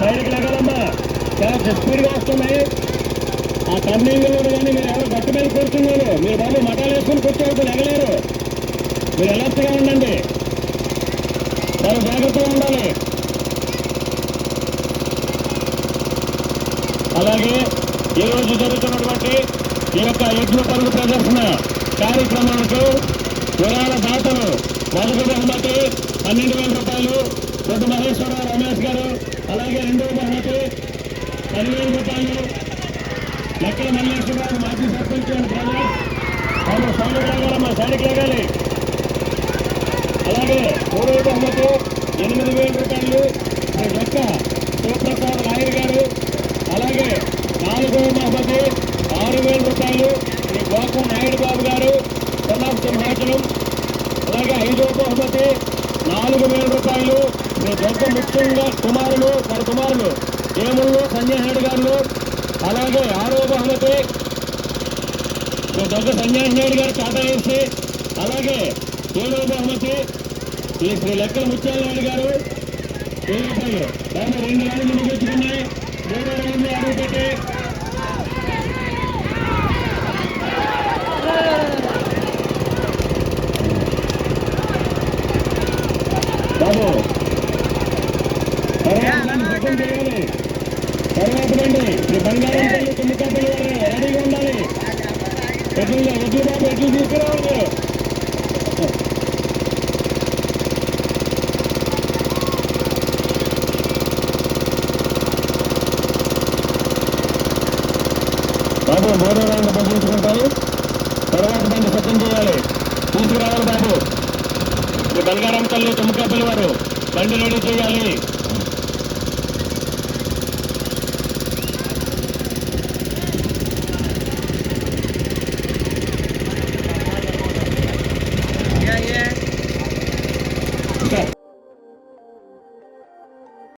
సైడ్కి లెగాలమ్మా చాలా స్పీడ్గా వస్తున్నాయి. ఆ టర్నింగ్లో కానీ మీరు ఎవరు గట్టి మీద కూర్చున్నారు? మీరు బాబు మఠాలు వేసుకుని కూర్చోవద్దు ఎగలేరు మీరు ఎలర్ట్గా ఉండండి. మరి జాగ్రత్తగా ఉండాలి. అలాగే ఈరోజు జరుగుతున్నటువంటి ఈ యొక్క యజ్ఞ పరుగు ప్రదర్శన కార్యక్రమాలకు విరాళ దాతలు మొదటి బహుమతి పన్నెండు వేల రూపాయలు రెండు మహేశ్వరరావు అలాగే రెండవ బహుమతి పదివేల రూపాయలు లెక్కల మల్లేశ్వర గారు మాజీ సర్పంచ్ అండ్ బ్రదర్ వాళ్ళు సైనిక లాగాలి మా సైనిక లాగాలి. అలాగే మూడవ బహుమతి ఎనిమిది వేల రూపాయలు. శ్రీ లెక్క శివప్రసాద్ నాయర్ గారు. అలాగే నాలుగవ బహుమతి ఆరు వేల రూపాయలు. శ్రీ గోకం నాయుడు బాబు గారు. సన్నాఫ్ సింహాచలం అలాగే ఐదవ బహుమతి నాలుగు వేల రూపాయలు. శ్రీ దొడ్డ ముఖ్యంగా కుమారులు వారి కుమారులు ఏముళ్ళు సంజయనాయుడు గారు అలాగే ఆరవ బహుమతి. శ్రీ దొడ్డ గారు టాటా అలాగే ఏడవ బహుమతి. ఈ శ్రీ లెక్కల ముత్యాలనాయుడు గారు. ఏడు రూపాయలు రెండు రౌండ్లు ముగించుకున్నాయి మూడో రౌండ్లో అడుగు పెట్టి బాబు తర్వాత నన్ను సిద్ధం చేయాలి తర్వాత రండి. శ్రీ బంగారం తల్లి తుమ్మికాపల్లి వారు రెడీగా ఉండాలి. ఎడ్లు ఎట్లు బాబు ఎట్లు తీసుకురావాలి. బాబు మూడో రౌండ్ పంపించుకుంటారు తర్వాత బండి సిద్ధం చేయాలి. తీసుకురావాలి బాబు. ఈ బంగారం తల్లి తుమ్మకాపల్లి వారు. బండి రెడీ చేయాలి. Okay.